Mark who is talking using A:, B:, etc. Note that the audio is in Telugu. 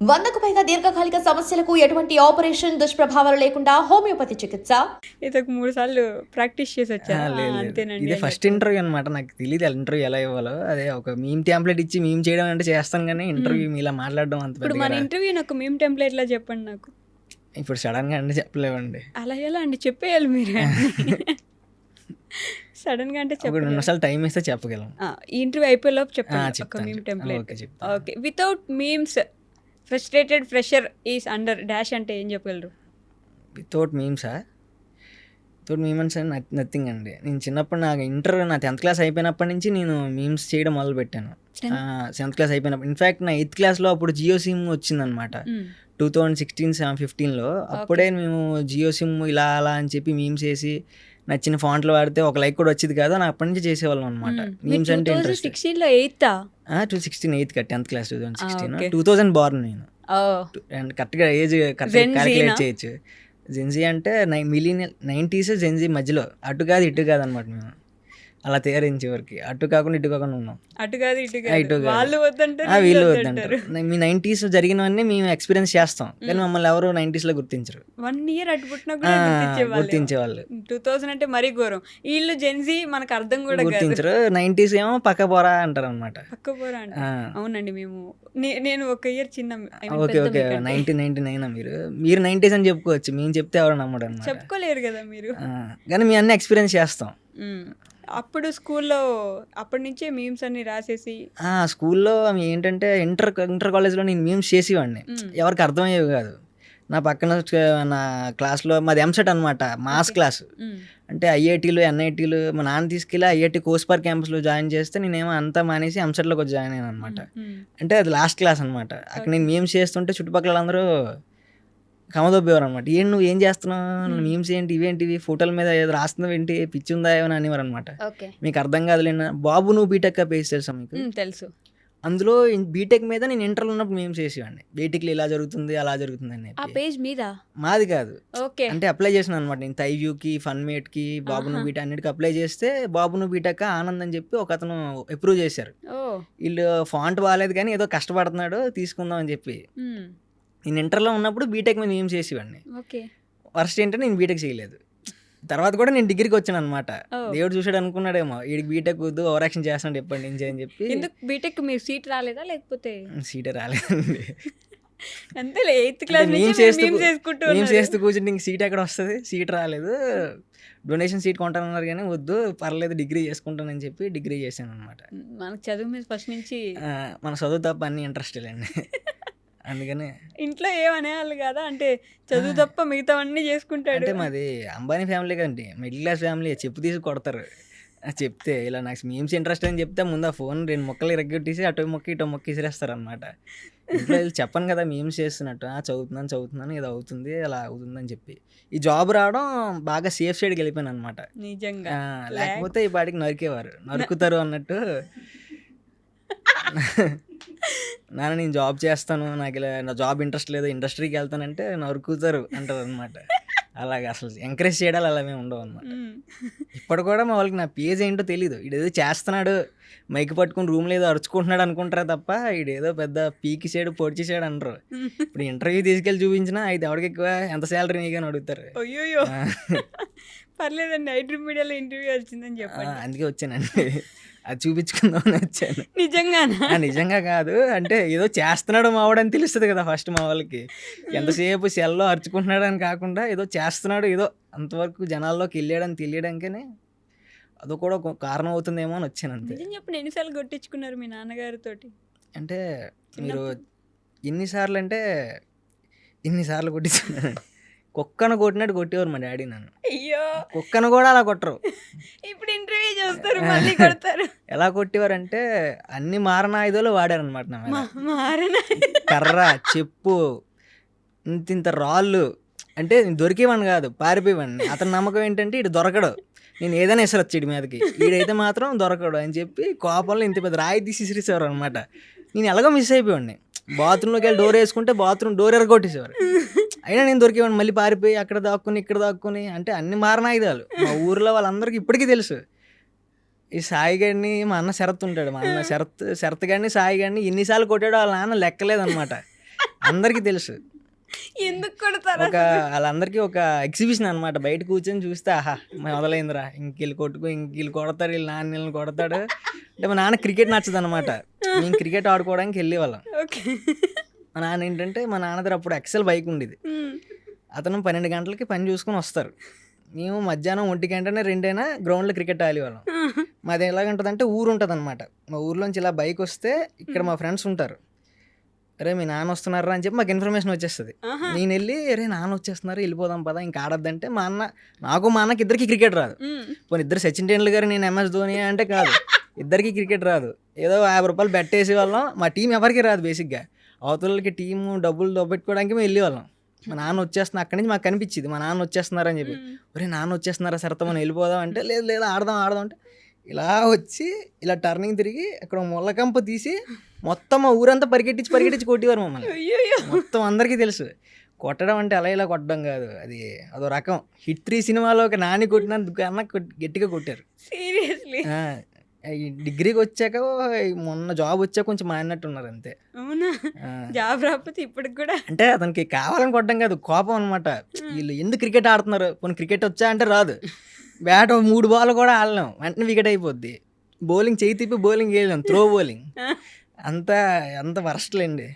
A: వందకు పైగా దీర్ఘకాలిక సమస్యలకు ఎటువంటి ఆపరేషన్ దుష్ప్రభావాలు లేకుండా హోమియోపతి చికిత్స?
B: ఇతకు మూడు సార్లు ప్రాక్టీస్ చేసి వచ్చా.
C: ఆ, లేదు, లేదు.
B: అంతేనండి
C: ఇదే ఫస్ట్ ఇంటర్వ్యూ అనమాట నాకు తెలియదు ఇంటర్వ్యూ ఎలా ఇవ్వాలో. అదే ఒక మీమ్ టెంప్లెట్ ఇచ్చి మేము చేయడం అంటే చేస్తాను కానీ ఇంటర్వ్యూ ఇలా మాట్లాడడం అంత
B: ఇప్పుడు మన ఇంటర్వ్యూ నాకు మేము టెంప్లెట్ లా చెప్పండి నాకు.
C: ఇప్పుడు సడన్గా అంటే చెప్పలేవండి
B: అలా ఎలా అండి? చెప్పేయాలి మీరు సడన్గా అంటే చెప్పండి
C: నిమిషాలు టైం ఇస్తే చెప్పగలం.
B: ఈ ఇంటర్వ్యూ అయిపోయేలోపు చెప్పండి. ఒక మేము. Template.
C: Okay.
B: Without memes frustrated fresher is under dash అంటే ఏం చెప్పగలరు?
C: వితౌట్ మీమ్సా? వితౌట్ మీమ్స్ అని నథింగ్ అండి. నేను చిన్నప్పుడు నాకు ఇంటర్ నా టెన్త్ క్లాస్ అయిపోయినప్పటి నుంచి నేను మీమ్స్ చేయడం మొదలు పెట్టాను సెవెంత్ క్లాస్ అయిపోయినప్పుడు ఇన్ఫాక్ట్ నా ఎయిత్ క్లాస్లో అప్పుడు జియో సిమ్ వచ్చిందనమాట టూ థౌజండ్ సిక్స్టీన్ ఫిఫ్టీన్లో అప్పుడే మేము జియో సిమ్ ఇలా అలా అని చెప్పి మీమ్స్ వేసి నచ్చిన ఫాంట్లు వాడితే ఒక లైక్ కూడా వచ్చేది కాదు నాకు అప్పటి నుంచి చేసేవాళ్ళం అనమాట మీమ్స్ అంటే
B: సిక్స్టీన్లో ఎయితా
C: two sixteen eighth tenth class two thousand sixteen.
B: Okay.
C: Two thousand born నేను.
B: ఓ
C: అండ్ కరెక్ట్గా ఏజ్
B: Z
C: క్యాలిక్యులేట్
B: నా?
C: చేయొచ్చు. జెన్జీ అంటే నై మిలీనియల్ నైంటీస్ జెన్జీ మధ్యలో. అటు కాదు ఇటు కాదు అనమాట మేము. అలా తయారైంది చివరికి. అటు కాకుండా ఇటు కాకుండా ఉన్నాం.
B: అటు కాదు ఇటు
C: ఇటు.
B: వాళ్ళు వద్దంటారు
C: ఆ, వీళ్ళు వద్దంటారు. మీ నైంటీస్ జరిగినవన్నీ మేము ఎక్స్పీరియన్స్ చేస్తాం. కానీ మమ్మల్ని ఎవరు 90s లో గుర్తించరు.
B: వన్ ఇయర్ అటు పుట్టినా గుర్తించేవాళ్ళు. టూ థౌసండ్ అంటే మరీ ఘోరం. వీళ్ళు జెన్జీ మనకు అర్థం కూడా
C: గుర్తించరు. నైంటీస్ ఏమో పక్క పోరా అంటారు అనమాట
B: పక్క పోరా అవునండి మేము నేను ఒక ఇయర్ చిన్న
C: okay okay. Nineteen ninety nine మీరు. మీరు నైంటీస్ అని చెప్పుకోవచ్చు. మేము చెప్తే ఎవరు నమ్మడు
B: చెప్పుకోలేరు కదా మీరు.
C: కానీ మేము అన్ని ఎక్స్పీరియన్స్ చేస్తాం.
B: అప్పుడు స్కూల్లో అప్పటి నుంచే మీమ్స్ అన్ని రాసేసి
C: స్కూల్లో ఏంటంటే ఇంటర్ ఇంటర్ కాలేజ్లో నేను మీమ్స్ చేసేవాడిని.
B: మ్మ్.
C: ఎవరికి అర్థమయ్యేవి కాదు. నా పక్కన నా క్లాస్లో మాది ఎంసెట్ అనమాట మాస్ క్లాస్.
B: మ్మ్.
C: అంటే ఐఐటీలు ఎన్ఐటీలు మా నాన్న తీసుకెళ్ళి ఐఐటి కోస్పార్ క్యాంపస్లో జాయిన్ చేస్తే నేనేమో అంతా మానేసి ఎంసెట్లోకి వచ్చి జాయిన్ అయ్యాను అనమాట
B: మ్మ్.
C: అంటే అది లాస్ట్ క్లాస్ అనమాట అక్కడ నేను మీమ్స్ చేస్తుంటే చుట్టుపక్కల వాళ్ళందరూ కమదొబ్బేవారు అనమాట ఏం నువ్వు ఏం చేస్తున్నావు? మీమ్స్ ఏంటి? ఇవేంటి ఇవి ఫోటోల మీద ఏదో రాస్తున్నావు ఏంటి? పిచ్చి ఉందా ఏమని అనేవారు అనమాట మీకు అర్థం కాదులేనా బాబు నువ్వు బీటెక్ పేజ్ తెలుసా మీకు?
B: తెలుసు.
C: అందులో బీటెక్ మీద నేను ఇంటర్లో ఉన్నప్పుడు మేము చేసేవాడిని. బీటెక్లో ఇలా జరుగుతుంది అలా జరుగుతుంది అని
B: ఆ. పేజ్ మీద?
C: మాది కాదు.
B: ఓకే.
C: అంటే అప్లై చేసిన అనమాట నేను తైవ్యూకి ఫన్ మేట్కి బాబును. బీటెక్ అన్నిటికి అప్లై చేస్తే బాబును బీటెక్ ఆనంద్ అని చెప్పి ఒక అతను అప్రూవ్ చేశారు. వీళ్ళు ఫాంట్ బాగాలేదు కానీ ఏదో కష్టపడుతున్నాడు తీసుకుందాం అని చెప్పి. నేను ఇంటర్లో ఉన్నప్పుడు బీటెక్ మీద మేము చేసేవాడిని?
B: ఓకే.
C: ఫస్ట్ ఏంటంటే నేను బీటెక్ చేయలేదు. తర్వాత కూడా నేను డిగ్రీకి వచ్చాను అనమాట. దేవుడు చూసాడు అనుకున్నాడేమో వీడికి బీటెక్ వద్దు ఓవర్ యాక్షన్ చేస్తున్నాడు ఎప్పటి నుంచి అని చెప్పి.
B: ఎందుకు బీటెక్ మీరు సీట్ రాలేదా లేకపోతే?
C: సీటే రాలేదండి.
B: అంతేలే ఎయిత్ క్లాస్ మీమ్స్ చేసుకుంటూ ఉన్నారు.
C: చేస్తూ కూర్చుంటే ఇంక సీట్ ఎక్కడ వస్తుంది? సీట్ రాలేదు. డొనేషన్ సీట్ కొంటానన్నారు కానీ వద్దు పర్లేదు డిగ్రీ చేసుకుంటానని చెప్పి డిగ్రీ చేశాను అనమాట
B: మనకు చదువు మీద ఫస్ట్ నుంచి
C: మన చదువు తప్ప అన్ని ఇంట్రెస్ట్ లేండి. అందుకని.
B: ఇంట్లో ఏమనేవాళ్ళు కదా అంటే చదువు తప్ప మిగతావన్నీ చేసుకుంటాడు.
C: అంటే మాది అంబానీ ఫ్యామిలీ కదండి మిడిల్ క్లాస్ ఫ్యామిలీ చెప్పు తీసి కొడతారు. చెప్తే ఇలా నాకు మీమ్స్ ఇంట్రెస్ట్ అని చెప్తే ముందు ఆ ఫోన్ రెండు మొక్కలు ఇరగొట్టేసి అటు మొక్క ఇటు మొక్క ఇసిరేస్తారు అనమాట ఇంట్లో చెప్పను కదా మీమ్స్ చేస్తున్నట్టు "ఆ, చదువుతున్నాను చదువుతున్నాను ఇది అవుతుంది అలా అవుతుందని చెప్పి. ఈ జాబ్ రావడం బాగా సేఫ్ సైడ్కి వెళ్ళిపోయాను అనమాట
B: నిజంగా
C: లేకపోతే ఈ పాటికి నరికేవారు. నరుకుతారు అన్నట్టు. నాన్న నేను జాబ్ చేస్తాను నాకు ఇలా నా జాబ్ ఇంట్రెస్ట్ లేదు ఇండస్ట్రీకి వెళ్తానంటే నరుకుతారు అంటారు అనమాట అలాగే అసలు ఎంకరేజ్ చేయడాలు అలా మేము ఉండవు అనమాట. ఇప్పుడు కూడా మా వాళ్ళకి నా పేజ్ ఏంటో తెలియదు ఇడేదో చేస్తున్నాడు మైక్ పట్టుకుని రూమ్లో ఏదో అరుచుకుంటున్నాడు అనుకుంటారా తప్ప ఈడేదో పెద్ద పీకి సైడ్ పొడిచి సైడ్ అనరు ఇప్పుడు ఇంటర్వ్యూ తీసుకెళ్ళి చూపించినా ఇది ఎవరికి ఎక్కువ ఎంత శాలరీ నీకని అడుగుతారు.
B: అయ్యోయ్యో.
C: ఆ,
B: పర్లేదండి ఐడ్రీమ్ మీడియాలో ఇంటర్వ్యూ వచ్చిందని
C: ఆ,
B: చెప్పండి
C: అందుకే వచ్చానండి. అది చూపించుకుందామని వచ్చాను.
B: నిజంగానా?
C: ఆ, నిజంగా కాదు. అంటే ఏదో చేస్తున్నాడు మావాడని తెలుస్తుంది కదా ఫస్ట్ మా వాళ్ళకి. ఎంతసేపు సెల్లో అరుచుకుంటున్నాడు అని కాకుండా ఏదో చేస్తున్నాడు ఏదో అంతవరకు జనాల్లోకి వెళ్ళాడని తెలియడానికనే అది కూడా ఒక కారణం అవుతుందేమో అని వచ్చాను అంతే.
B: నిజం చెప్పండి ఎన్నిసార్లు కొట్టించుకున్నారు మీ నాన్నగారితోటి
C: అంటే మీరు ఎన్నిసార్లు అంటే ఎన్నిసార్లు కొట్టించున్నాను కుక్కను కొట్టినట్టు కొట్టేవారు మా డాడీ నన్ను.
B: అయ్యో!
C: కుక్కను కూడా అలా కొట్టరు.
B: ఇప్పుడు చేస్తారు మళ్ళీ కొడతారు.
C: ఎలా కొట్టేవారంటే అన్ని మారణాయుధాలు వాడారనమాట కర్ర చెప్పు ఇంత ఇంత రాళ్ళు. అంటే దొరికేవాడిని కాదు పారిపోయేవాడిని. అతని నమ్మకం ఏంటంటే ఇటు దొరకడు. నేను ఏదైనా ఇసరొచ్చు ఇటు మీదకి. ఈడైతే మాత్రం దొరకడు అని చెప్పి కోపంలో ఇంత పెద్ద రాయి తీసి ఇసిరేసేవారు అనమాట నేను ఎలాగో మిస్ అయిపోయాడిని బాత్రూంలోకి వెళ్ళి డోర్ వేసుకుంటే బాత్రూమ్ డోర్ ఎరగొట్టేసేవారు అయినా నేను దొరికేవాడిని. మళ్ళీ పారిపోయి అక్కడ దాక్కుని ఇక్కడ దాక్కుని అంటే అన్ని మారణాయుధాలు మా ఊర్లో వాళ్ళందరికీ ఇప్పటికీ తెలుసు. ఈ సాయి గారిని మా అన్న శరత్ ఉంటాడు మా అన్న శరత్ శరత్ గారిని సాయి గారిని ఎన్నిసార్లు కొట్టాడో వాళ్ళ నాన్న లెక్కలేదన్నమాట. అందరికీ తెలుసు.
B: ఎందుకు కొడతారు
C: ఒక వాళ్ళందరికీ ఒక ఎగ్జిబిషన్ అనమాట బయట కూర్చొని చూస్తే ఆహా మొదలైందిరా. ఇంకెళ్ళి కొట్టుకో ఇంకెళ్ళి కొడతాడు వీళ్ళు నాన్న వీళ్ళని కొడతాడు. అంటే మా నాన్న క్రికెట్ నచ్చదు అనమాట మేము క్రికెట్ ఆడుకోవడానికి వెళ్ళే వాళ్ళం
B: ఓకే.
C: మా నాన్న ఏంటంటే మా నాన్న దగ్గర అప్పుడు ఎక్సెల్ బైక్ ఉండేది. అతను పన్నెండు గంటలకి పని చూసుకొని వస్తారు. మేము మధ్యాహ్నం ఒంటి గంటనే రెండైనా గ్రౌండ్లో క్రికెట్ ఆడేవాళ్ళం. మాది ఎలాగంటుందంటే ఊరు ఉంటుంది అనమాట మా ఊర్లోంచి ఇలా బైక్ వస్తే ఇక్కడ మా ఫ్రెండ్స్ ఉంటారు. అరే మీ నాన్న వస్తున్నారా? అని చెప్పి మాకు ఇన్ఫర్మేషన్ వచ్చేస్తుంది. నేను వెళ్ళి అరే నాన్న వచ్చేస్తున్నారు వెళ్ళిపోదాం పదా ఇంకా ఆడొద్దంటే మా అన్న నాకు మా అన్నకి ఇద్దరికి క్రికెట్ రాదు. పోనీ ఇద్దరు సచిన్ టెండూల్కర్ నేను ఎంఎస్ ధోని అంటే కాదు. ఇద్దరికి క్రికెట్ రాదు. ఏదో యాభై రూపాయలు బెట్ వేసే వాళ్ళం మా టీం ఎవరికి రాదు బేసిక్గా అవతలకి టీము డబ్బులు దొబ్బెట్టుకోవడానికి మేము వెళ్ళే వాళ్ళం మా నాన్న వచ్చేస్తున్నా అక్కడి నుంచి మాకు కనిపించింది. మా నాన్న వచ్చేస్తున్నారని చెప్పి. ఒరే నాన్న వచ్చేస్తున్నారా సరత మనం వెళ్ళిపోదాం అంటే లేదు లేదు ఆడదాం ఆడదాం అంటే ఇలా వచ్చి ఇలా టర్నింగ్ తిరిగి అక్కడ ముళ్ళకంప తీసి మొత్తం మా ఊరంతా పరిగెట్టించి పరిగెట్టించి కొట్టేవారు మమ్మల్ని. మొత్తం అందరికీ తెలుసు. కొట్టడం అంటే అలా ఇలా కొట్టడం కాదు. అది అదో రకం. హిట్ త్రీ సినిమాలో ఒక నాని కొట్టినందుకు కన్నా గట్టిగా కొట్టారు.
B: సీరియస్లీ.
C: డిగ్రీకి వచ్చాక మొన్న జాబ్ వచ్చాక కొంచెం మారినట్టున్నారు అంతే.
B: అవునా? జాబ్ రాకపోతే ఇప్పటికి కూడా.
C: అంటే అతనికి కావాలని కొట్టడం కాదు కోపం అనమాట వీళ్ళు ఎందుకు క్రికెట్ ఆడుతున్నారు? కొన్ని క్రికెట్ వచ్చా అంటే రాదు. బ్యాట్ మూడు బాల్ కూడా ఆడలేం. వెంటనే వికెట్ అయిపోద్ది. బౌలింగ్ చేయి తిప్పి బౌలింగ్ వేయలేం త్రో బౌలింగ్ అంతా అంత వరస్ట్లేండి